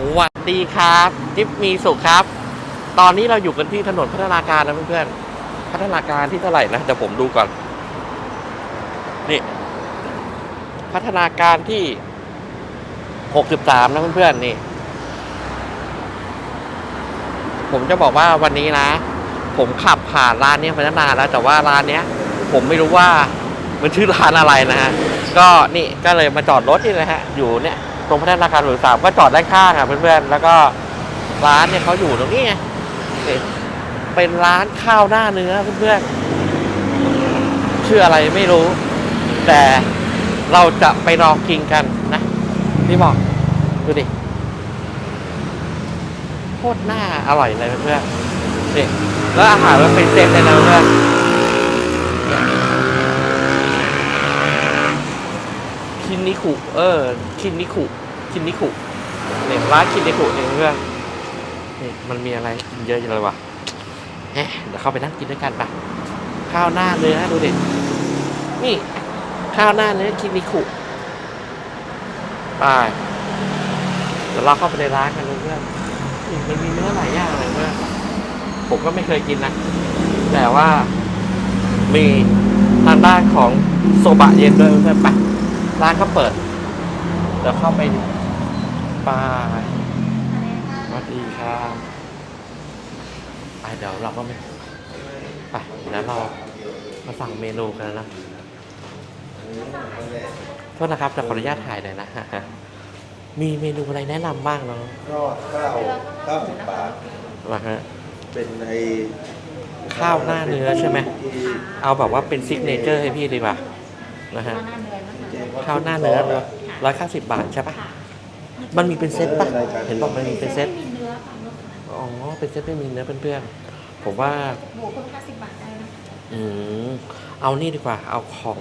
สวัสดีครับ จิ๊บมีสุขครับ ตอนนี้เราอยู่กันที่ถนนพัฒนาการนะเพื่อนๆพัฒนาการที่เท่าไหร่นะเดี๋ยวผมดูก่อน นี่ พัฒนาการที่หกสิบสามนะเพื่อนๆนี่ ผมจะบอกว่าวันนี้นะ ผมขับผ่านร้านนี้ยมาตั้งนาแล้ว แต่ว่าร้านเนี้ย ผมไม่รู้ว่ามันชื่อร้านอะไรนะฮะก็นี่ก็เลยมาจอดรถนี่นะฮะ อยู่เนี่ย ตรงพัฒนาการหรือสามก็จอดด้านข้างอะเพื่อนๆแล้วก็ร้านเนี่ยเขาอยู่ตรงนี้ไงเป็นร้านข้าวหน้าเนื้อเพื่อนๆชื่ออะไรไม่รู้ แต่เราจะไปลองกินกันนะพี่บอกดูดิโคตรน่าอร่อยเลยเพื่อนๆนี่แล้วอาหารมันเป็นเซตเลยนะเพื่อนคินนิคุ เออ คินนิคุ คินนิคุเนี่ยร้านคินนิคุเนี่ยเพื่อนนี่มันมีอะไรกินเยอะจังเลยวะเอ๊ะเดี๋ยวเข้าไปนั่งกินด้วยกันปะข้าวหน้าเนื้อดูดินี่ ข้าวหน้าเนื้อคินนิคุไปเดี๋ยวเราเข้าไปในร้านกันเพื่อนนี่มันมีเนื้อหลายอย่างเลยเพื่อนผมก็ไม่เคยกินนะ แต่ว่ามีทางด้านของโซบะเย็นด้วยเพื่อนๆไปร้านเขาเปิด เดี๋ยวเข้าไป ดูไปสวัสดีครับไปเดี๋ยวเราก็ไม่ไปแล้วเรามาสั่งเมนูกันนะโทษนะครับแต่ขออนุญาตถ่ายหน่อยนะมีเมนูอะไรแนะนำบ้างเนาะก็ข้าวข้าวสิบบาทว่าฮะเป็นไอ้ข้าวหน้าเนื้อใช่ไหมที่เอาแบบว่าเป็นซิกเนเจอร์ให้พี่ดีกว่านะฮะข้าวหน้าเนื้อร้อยเก้าสิบบาทใช่ปะ มันมีเป็นเซตปะเห็นบอกมันมีเป็นเซตมีเนื้อค่ะอ๋อ เป็นเซตไม่มีเนื้อเพื่อนๆผมว่า หมูคุณห้าสิบบาทได้นะคะอืม เอานี่ดีกว่า เอาของ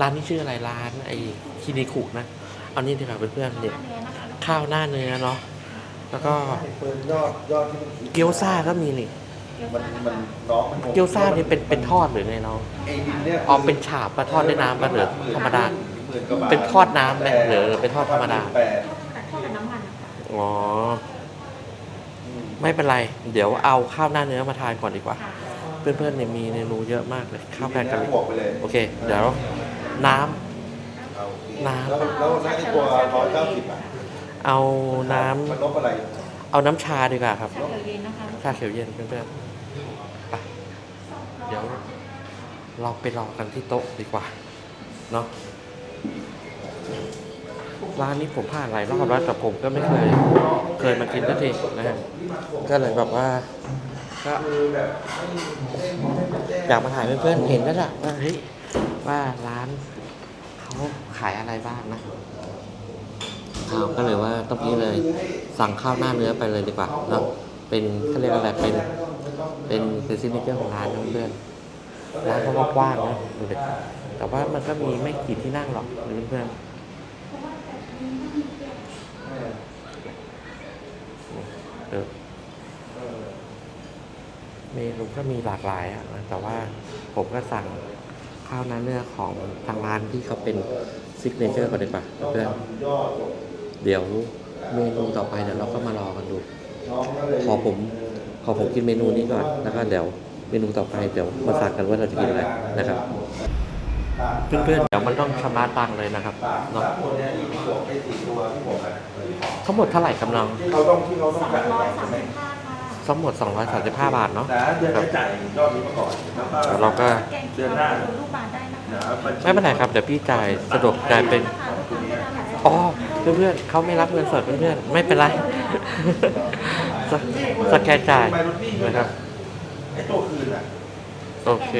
ร้านนี้ชื่ออะไรร้านไอ้คินิคุนะ เอานี่ดีกว่าเพื่อนๆเนี่ย เนื้อนะคะข้าวหน้าเนื้อเนาะ แล้วก็เปิดยอดยอดที่มันเกี๊ยวซ่าก็มีนี่มันมันน้องมันเกี๊ยวซ่านี่เป็นเป็นทอดหรือไงน้องไอ้ดินเนี่ยอ๋อเป็นฉาบปะทอดด้วยน้ำปะหรือธรรมดาหมื่กว่าบาทเป็นทอดน้ำไหมหรือเป็นทอดธรรมดา แปด อ๋ออืมไม่เป็นไร เดี๋ยวเอาข้าวหน้าเนื้อมาทานก่อนดีกว่าค่ะเพื่อนๆเนี่ยมีเมนูเยอะมากเลย ข้าวแกงกะหรี่บวกไปเลยโอเค เดี๋ยว น้ำเอาโอเคน้ำแล้วแล้วน้าที่ตัวร้อยเก้าสิบอะเอาน้มันลบอะไรำเอาน้ำชาดีกว่าครับ ชาเขียวเย็นนะคะชาเขียวเย็นเพื่อนๆไปเดี๋ยวเราไปรอกันที่โต๊ะดีกว่า เนาะ ร้านนี้ผมผ่านหลายรอบแล้วแต่ผมก็ไม่เคยเคยมากินสักทีนะฮะก็เลยแบบว่าก็อยากมาถ่ายเพื่อนๆเห็นแล้วล่ะว่าเฮ้ยว่าร้านเขาขายอะไรบ้างนะอ้าก็เลยว่าต้องนี้เลยสั่งข้าวหน้าเนื้อไปเลยดีกว่าเนาะเป็นเขาเรียกอะไรเป็นเป็นเป็นซิกเนเจอร์ของร้านเพื่อนร้านเขาก็กว้างนะดูดิแต่ว่ามันก็มีไม่กี่ที่นั่งหรอกเพื่อนๆ เออเมนูก็มีหลากหลายอะนะแต่ว่าผมก็สั่งข้าวหน้าเนื้อของทางร้านที่เขาเป็นซิกเนเจอร์ก่อนดีกว่าเพื่อนเดี๋ยวเมนูต่อไปเดี๋ยวเราก็มารอกันดูน้องก็เลยขอผมขอผมกินเมนูนี้ก่อน แล้วก็เดี๋ยวเมนูต่อไปเดี๋ยวมาสั่งกันว่าเราจะกินอะไรนะครับ เพื่อนๆเดี๋ยวมันต้องชำระตังค์เลยนะครับสามเนาะสามคนเนี่ยที่บวกไปสี่ตัวที่บวกกันทั้งหมดเท่าไหร่ครับน้องที่เขาต้องที่เขาต้องสองแบ่งร้อยใช่สามไหมสิบห้าค่ะทั้งหมด 235 บาทเนาะนะเดือนจะจ่ายยอดนี้มาก่อนแล้วก็เดี๋ยวเราก็แกงเขียวเป็นลูกบาทได้นะคะนะบัญชีไม่เป็นไรครับเดี๋ยวพี่จ่ายสะดวกจ่ายเป็นราคาลูกค้าไม่นานหลายอ๋อเพื่อนๆเขาไม่รับเงินสดเพื่อนๆไม่เป็นไรสสแกนจ่ายไปรถนี่ด้วยนะครับไอ้ตัวคืนอะโอเค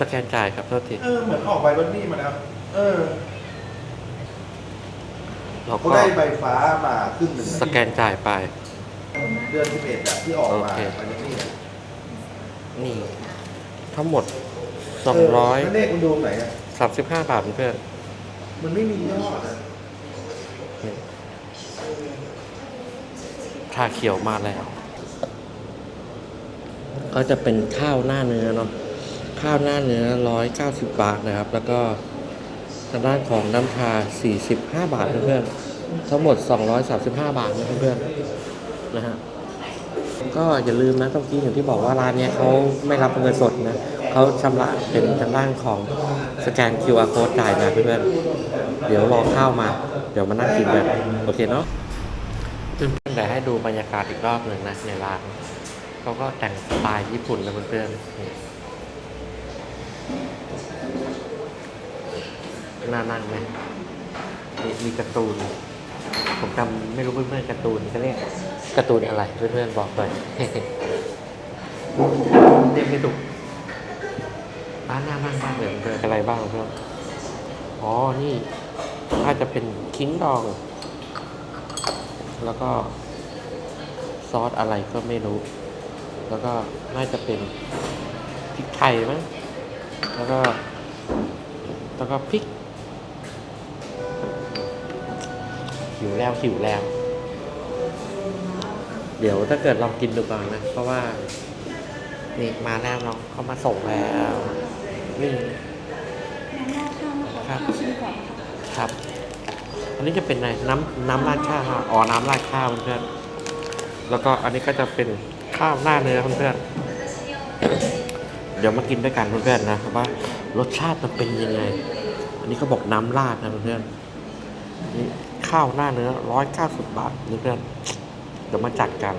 สแกนจ่ายครับโทษทีเออ เหมือนออกใบรถนี่มาแล้ว เออเราเขาก็ได้ใบฟ้ามาครึ่งหนึ่งสแกนจ่ายไป เดือนที่เอ็ดอะที่ออกมาโอเค ใบรถนี่อะนี่ ทั้งหมด เแล้วเลขมันดูตรงไหนอะ235 บาทเพื่อนมันไม่มียอดอะชาเขียวมาแล้ว ก็จะเป็นข้าวหน้าเนื้อเนาะ ข้าวหน้าเนื้อ 190 บาทนะครับ แล้วก็ทางด้านของน้ำชา 45 บาทเพื่อนๆทั้งหมด 235 บาทนะเพื่อนๆนะฮะก็อย่าลืมนะต้องกี้อย่างที่บอกว่าร้านเนี้ยเขาไม่รับเงินสดนะเขาชำระเป็นทางด้านของสแกน QR code จ่ายนะเพื่อนๆเดี๋ยวรอข้าวมา เดี๋ยวมานั่งกินกันโอเคเนาะเพื่อนๆเดี๋ยวให้ดูบรรยากาศอีกรอบหนึ่งนะในร้านเขาก็แต่งสไตล์ญี่ปุ่นนะเพื่อนๆ นี่น่านั่งไหมนี่มีการ์ตูน ผมจำไม่รู้เพื่อนๆการ์ตูนเขาเรียกการ์ตูนอะไรเพื่อนๆบอกหน่อยเรียกไม่ถูกร้านน่านั่งมากเลยเพื่อนอะไรบ้างเพื่อนอ๋อ นี่น่าจะเป็นคิงดอง แล้วก็ซอสอะไรก็ไม่รู้ แล้วก็น่าจะเป็นพริกไทยมั้ง แล้วก็ แล้วก็พริก หิวแล้วหิวแล้ว เดี๋ยวถ้าเกิดลองกินดูก่อนนะ เพราะว่า นี่มาแล้วน้องเขามาส่งแล้วนี่ครับครับ อันนี้จะเป็นอะไรน้ำน้ำราดข้าวอ๋อน้ำราดข้าวเพื่อนแล้วก็อันนี้ก็จะเป็นข้าวหน้าเนื้อเพื่อนเดี๋ยวมากินด้วยกันเพื่อนๆนะว่ารสชาติมันเป็นยังไง อันนี้เขาบอกน้ำราดนะเพื่อนนี่ ข้าวหน้าเนื้อร้อยเก้าสิบบาทเพื่อนๆเดี๋ยวมาจัดกัน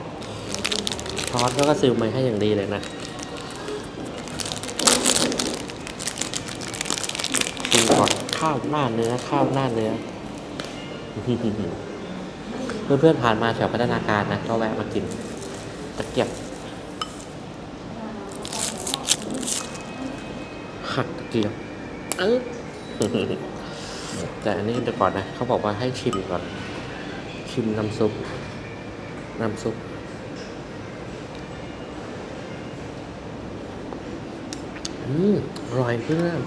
ช้อนเขาก็ซื้อมาให้อย่างดีเลยนะกินก่อนข้าวหน้าเนื้อข้าวหน้าเนื้อ เพื่อนๆผ่านมาแถวพัฒนาการนะก็แวะมากินตะเกียบหักตะเกียบเออ แต่อันนี้เดี๋ยวก่อนนะเขาบอกว่าให้ชิมก่อน ชิมน้ำซุป น้ำซุป อืมอร่อยเพื่อน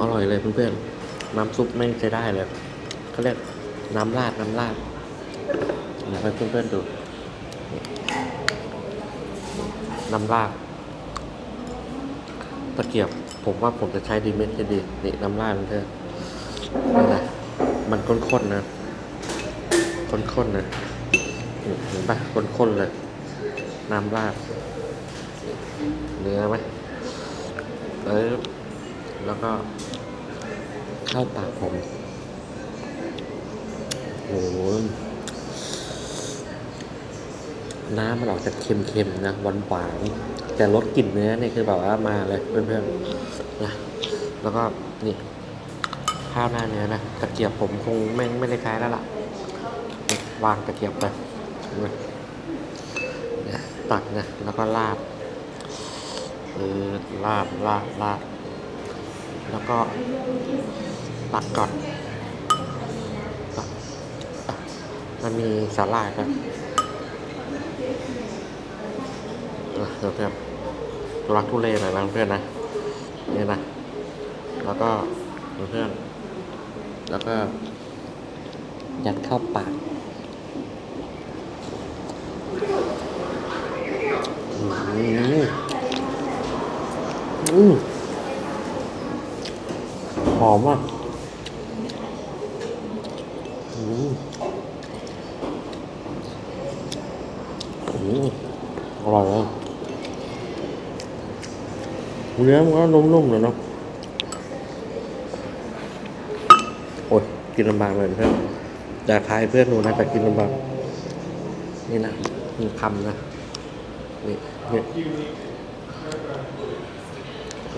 อร่อยเลยเพื่อนๆน้ำซุปไม่ใช้ได้เลยเขาเรียกน้ำราดน้ำราดเดี๋ยวให้เพื่อนๆดูน้ำราดตะเกียบ ผมว่าผมจะใช้ดีเม็ดจะดีนี่น้ำราดเพื่อนๆนี่นะมันข้นๆนะข้นๆนะเห็นปะข้นๆเลยน้ำราดเนื้อไหมเออแล้วก็เข้าปากผมโอ้โหน้ำมันออกจะเค็มๆนะหวานหวานๆ แต่รสกลิ่นเนื้อเนี่ยคือแบบว่ามาเลยเพื่อนๆนะแล้วก็นี่ข้าวหน้าเนื้อนะตะเกียบผมคงไม่ไม่ได้ใช้แล้วล่ะวางตะเกียบไปนี่ตักนะแล้วก็ราดเออราดราดราดแล้วก็ตักก่อนตักมันมีสาหร่ายครับอะเดี๋ยวเพื่อ นตัวรักทุเรศหน่อยนะเพื่อนนะนี่นะแล้วก็เพื่อนแล้วก็ ยัดเข้าปากอืมหอมอะอืมอร่อยเลย เนื้อมันก็นุ่มๆเลยเนาะโอ้ยกินลำบากเลยเพื่อนอยากทายเพื่อนหนูนะแต่กินลำบากนี่นะมีคำนะนี่นี่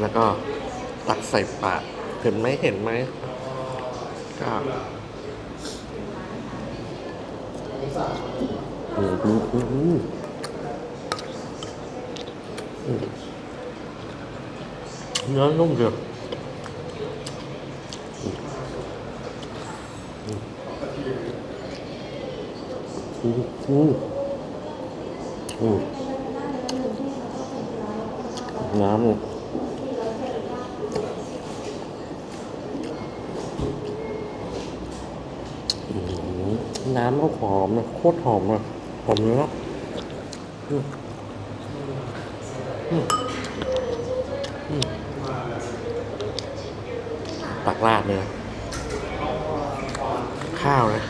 แล้วก็ตักใส่ปากเห็นไหมเห็นไหมก็อืมอืมอืมอืมอืม เนื้อนุ่มเดียวอืมอืมอืมน้ำน้ำก็หอมนะโคตรหอมเลยหอมเนื้อ ราดเลย ข้าวนะ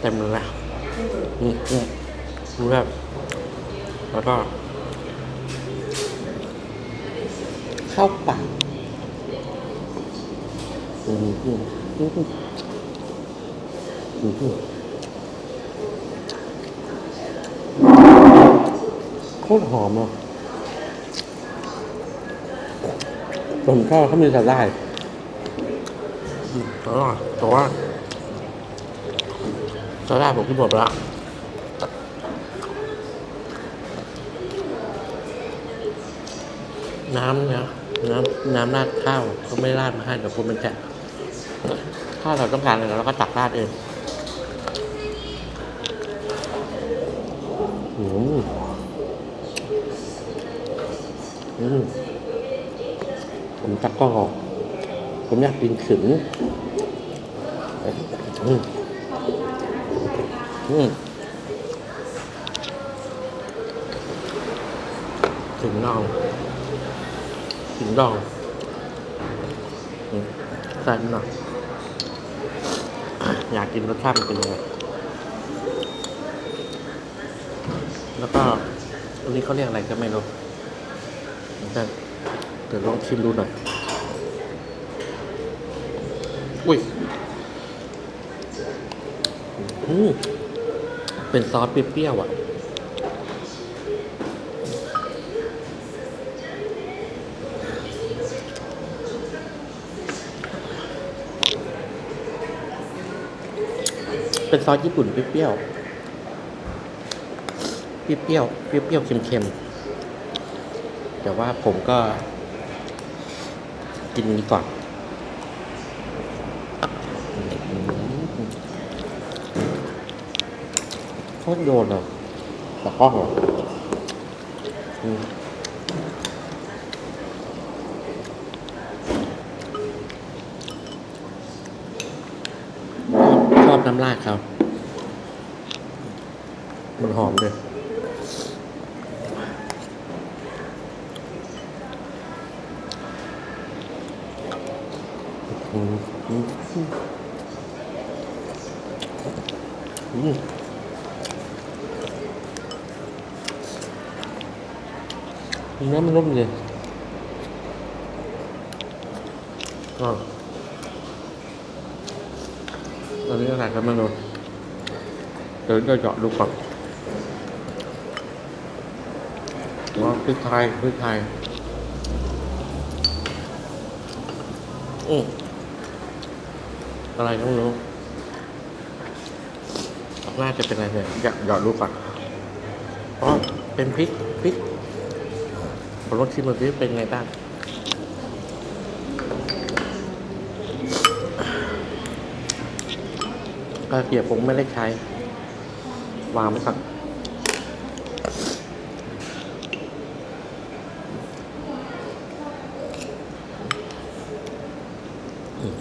เต็มเลยนะอืมอืมดูแบบแล้วก็ ข้าวเปล่าอืมอืมอืมอืมอืมอืมโคตรหอมอะผมชอบเขามีสาหร่าย อืมอร่อยแต่ว่าสาหร่ายผมกินหมดไปแล้วน้ำเนี่ยน้ำน้ำราดข้าวเขาไม่ราดมาให้เดี๋ยวคุณมันจะถ้าเราต้องการอะไรเราก็ตักราดเองอืมอืมผมตักก็ออก ผมอยากกินขึงอืมอืมขึงนองขิงดองอืมใส่นิดหน่อยอยากกินรสชาติมันเป็นยังไงแล้วก็อันนี้เขาเรียกอะไรก็ไม่รู้แต่เดี๋ยวลองชิมดูหน่อย อุ้ยอืมเป็นซอสเปรี้ยวๆอะ เป็นซอสญี่ปุ่นเปรี้ยวๆ เปรี้ยวๆ เปรี้ยวๆ เค็มๆ แต่ว่าผมก็กินนี้ก่อนโค ตรโดนอะต่ก็หอมอืมชอบน้ำราดเขามันหอมเลยอืมอืมอืมอืม เนื้อมันนุ่มเลยก็ตอนนี้อะไรกันไม่รู้เดี๋ยวจะเจาะดูก่อนอ๋อพริกไทยพริกไทยอืมอะไรก็ไม่รู้น่าจะเป็นอะไรเนี่ยอยากหยอดลูกก่อนอ๋อเป็นพริกพริก ผมลองชิมดูสิเป็นไงบ้างกระเทียมผมไม่ได้ใช้ วางไว้ก่อน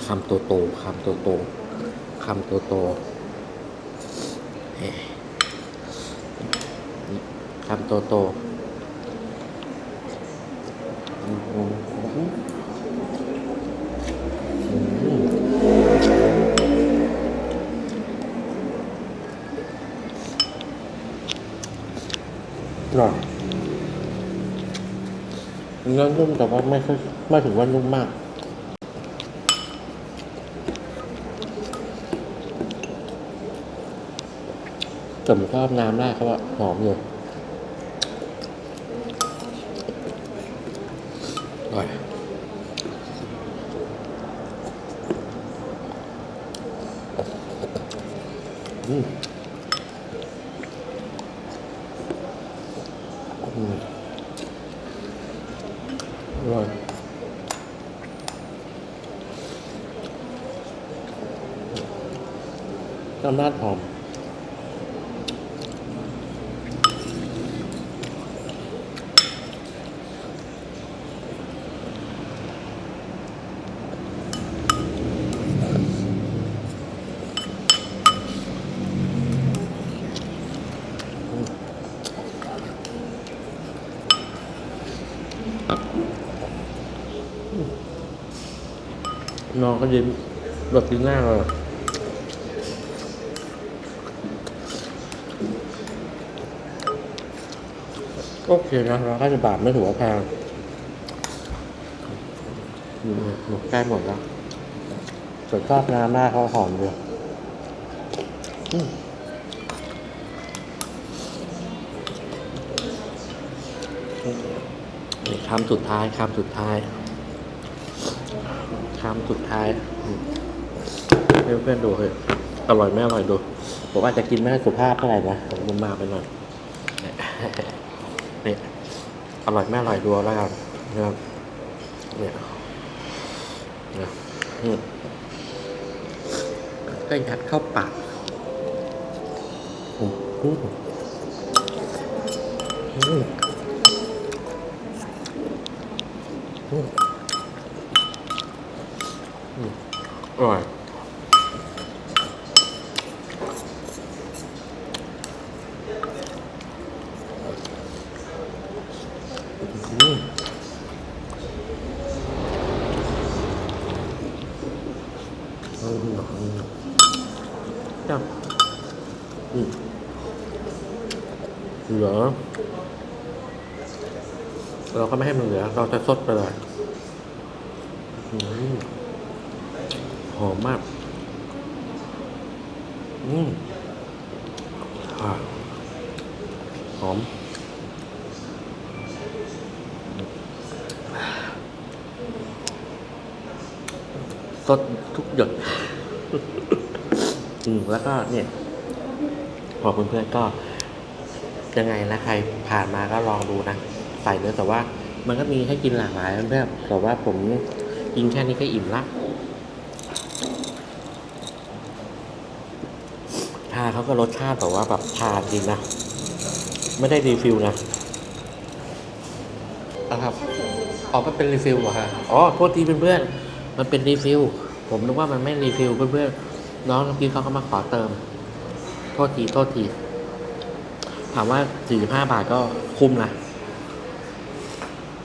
คำโตโตๆคำโตโตๆคำโตโตๆคำโตโต ๆอืมอืมอืมอืมอร่อยเนื้อนุ่มแต่ว่าไม่ค่อยไม่ถึงว่านุ่มมากแต่ผมชอบน้ำได้เขาว่าหอมอยู่ อร่อย น้องก็ยิ้มหลบยิ้มหน้าเราโอเคนะร้อยห้าสิบบาทไม่ถือว่าแพงหมดใกล้หมดแล้วสดชอบน้ำหน้าเขาหอมเลยคำสุดท้ายคำสุดท้าย คำสุดท้ายเพื่อนๆดูเฮ้ยอร่อยไม่อร่อยดู ผมอาจจะกินไม่สุภาพเท่าไหร่นะผมมุมมาไปหน่อยเนี่ยอร่อยไม่อร่อยดูแล้วกันนะครับเนี่ยนี่ก็ยัดเข้าปากอืมอืม อร่อยอืมเอาดูหน่อยเอาดู หอมาก็ไม่ให้มันเหลือเราจะซดไปเลยอืมหอมมาก อืมอหอม สดทุกหยดอืมแล้วก็เนี่ยพอเพื่อนๆก็ ยังไงนะใครผ่านมาก็ลองดูนะ ใส่เนื้อแต่ว่า มันก็มีให้กินหลากหลายเพื่อนๆแต่ว่าผมกินแค่นี้ก็อิ่มละชาเขาก็รสชาติแบบว่าแบบชาจริงนะ ไม่ได้รีฟิลนะนะครับออกมาเป็นรีฟิลเหรอฮะอ๋อโทษทีเพื่อนๆมันเป็นรีฟิลผมนึกว่ามันไม่รีฟิลเพื่อนๆน้องเมื่อกี้เขาก็มาขอเติม โทษทีโทษทีถามว่า45บาทก็คุ้มนะ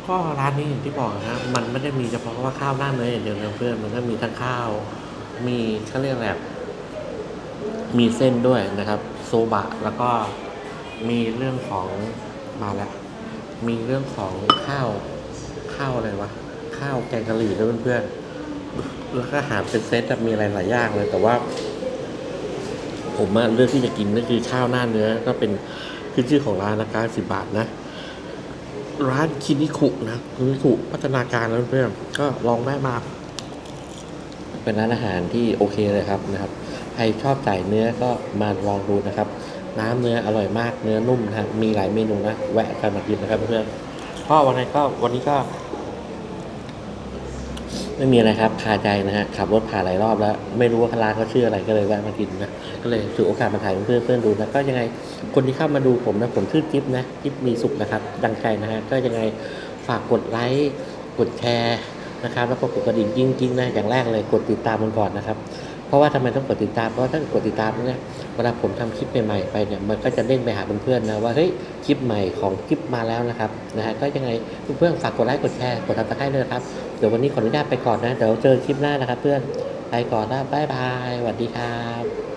ก็ร้านนี้อย่างที่บอกนะมันไม่ได้มีเฉพาะว่าข้าวหน้าเนื้ออย่างเดียวนะเพื่อนมันก็มีทั้งข้าว มีเขาเรียกอะไรอะ มีเส้นด้วยนะครับโซบะแล้วก็มีเรื่องของมาแล้ว มีเรื่องของข้าวข้าวอะไรวะข้าวแกงกะหรี่ด้วยเพื่อนๆแล้วก็อาหารเป็นเซตอะมีอะไรหลายอย่างเลยแต่ว่า ผมอะเลือกที่จะกินนั่นคือข้าวหน้าเนื้อก็เป็นขึ้นชื่อของร้านนะสิบบาทนะร้านคินิคุนะคินิคุพัฒนาการนะเพื่อนก็ลองแวะมา เป็นร้านอาหารที่โอเคเลยครับนะครับ ใครชอบไก่เนื้อก็มาลองดูนะครับ น้ำเนื้ออร่อยมากเนื้อนุ่มนะมีหลายเมนูนะแวะกันมากินนะครับเพื่อนๆก็วันนี้ก็วันนี้ก็ ไม่มีอะไรครับคาใจนะฮะขับรถผ่านหลายรอบแล้ว ไม่รู้ว่าร้านเขาชื่ออะไรก็เลยแวะมากินนะก็เลยถือโอกาสมาถ่ายเพื่อนเพื่อนดูนะก็ยังไงคนที่เข้ามาดูผมนะผมชื่อจิ๊บนะจิ๊บมีสุขนะครับ ดังใจนะฮะก็ยังไงฝากกดไลค์กดแชร์นะครับ แล้วก็กดกระดิ่งจริงๆนะอย่างแรกเลยกดติดตามมันก่อนนะครับ เพราะว่าทำไมต้องกดติดตาม เพราะว่าถ้ากดติดตามเนี่ยเวลาผมทำคลิปใหม่ๆไปเนี่ยมันก็จะเด้งไปหาเพื่อนๆนะว่าเฮ้ยคลิปใหม่ของคลิปมาแล้วนะครับนะฮะก็ยังไงเพื่อนๆฝากกดไลค์กดแชร์กดติดตามด้วยนะครับเดี๋ยววันนี้ขออนุญาตไปก่อนนะเดี๋ยวเจอคลิปหน้านะครับ เพื่อนไปก่อนนะบ๊ายบายสวัสดีครับ